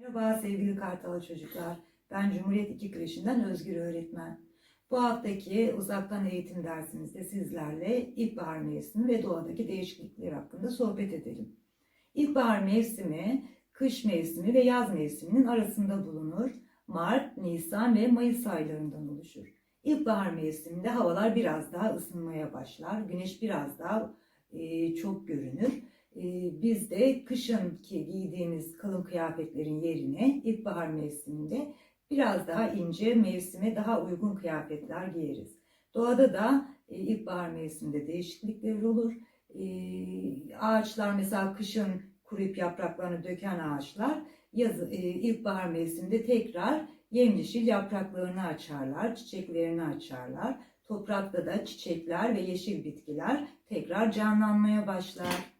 Merhaba sevgili Kartal çocuklar. Ben Cumhuriyet 2 Kreşinden Özgür Öğretmen. Bu haftaki uzaktan eğitim dersimizde sizlerle ilkbahar mevsimi ve doğadaki değişiklikler hakkında sohbet edelim. İlkbahar mevsimi, kış mevsimi ve yaz mevsiminin arasında bulunur. Mart, Nisan ve Mayıs aylarından oluşur. İlkbahar mevsiminde havalar biraz daha ısınmaya başlar. Güneş biraz daha e, çok görünür. E, biz de kışınki giydiğimiz kalın kıyafetlerin yerine ilkbahar mevsiminde biraz daha ince mevsime daha uygun kıyafetler giyeriz. Doğada da e, ilkbahar mevsiminde değişiklikler olur. E, ağaçlar mesela kışın kuruyup yapraklarını döken ağaçlar yaz, e, ilkbahar mevsiminde tekrar yemyeşil yapraklarını açarlar, çiçeklerini açarlar. Toprakta da çiçekler ve yeşil bitkiler tekrar canlanmaya başlar.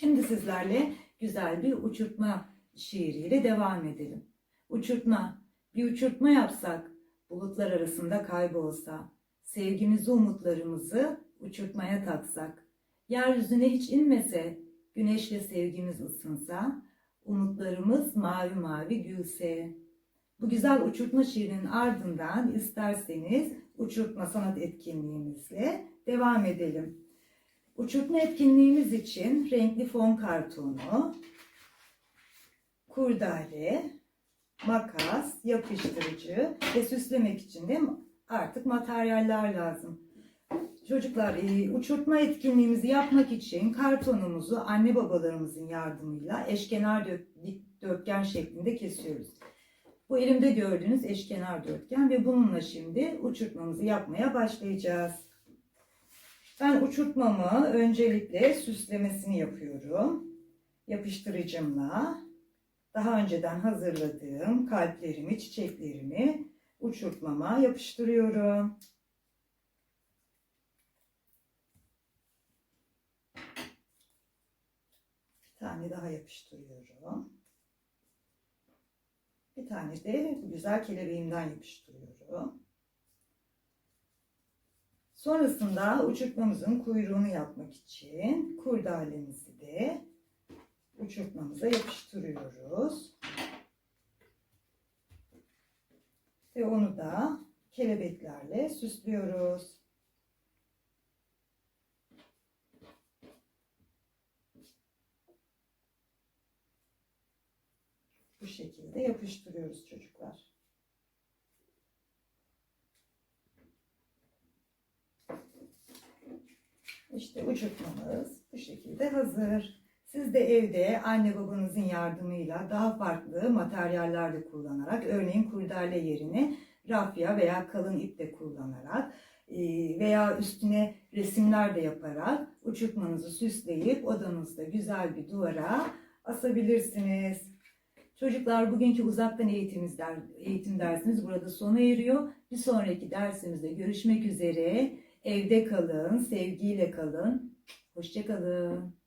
Şimdi sizlerle güzel bir uçurtma şiiriyle devam edelim. Uçurtma, bir uçurtma yapsak, bulutlar arasında kaybolsa, sevgimizi, umutlarımızı uçurtmaya taksak, yeryüzüne hiç inmese, güneşle sevgimiz ısınsa, umutlarımız mavi mavi gülse. Bu güzel uçurtma şiirinin ardından isterseniz uçurtma sanat etkinliğimizle devam edelim. Uçurtma etkinliğimiz için renkli fon kartonu, kurdale, makas, yapıştırıcı ve süslemek için de artık materyaller lazım. Çocuklar e, uçurtma etkinliğimizi yapmak için kartonumuzu anne babalarımızın yardımıyla eşkenar dikdörtgen şeklinde kesiyoruz. Bu elimde gördüğünüz eşkenar dörtgen ve bununla şimdi uçurtmamızı yapmaya başlayacağız. Ben uçurtmamı öncelikle süslemesini yapıyorum. Yapıştırıcımla daha önceden hazırladığım kalplerimi, çiçeklerimi uçurtmama yapıştırıyorum. Bir tane daha yapıştırıyorum. Bir tane de güzel kelebeğimden yapıştırıyorum. Sonrasında uçurtmamızın kuyruğunu yapmak için kurdalemizi de uçurtmamıza yapıştırıyoruz. Ve onu da kelebeklerle süslüyoruz. Bu şekilde yapıştırıyoruz çocuklar. İşte uçurtmamız bu şekilde hazır. Siz de evde anne babanızın yardımıyla daha farklı materyaller de kullanarak örneğin kurdale yerine rafya veya kalın ip de kullanarak e, veya üstüne resimler de yaparak uçurtmanızı süsleyip odanızda güzel bir duvara asabilirsiniz. Çocuklar bugünkü uzaktan eğitimimiz der, eğitim dersimiz burada sona eriyor. Bir sonraki dersimizde görüşmek üzere. Evde kalın, sevgiyle kalın. Hoşçakalın.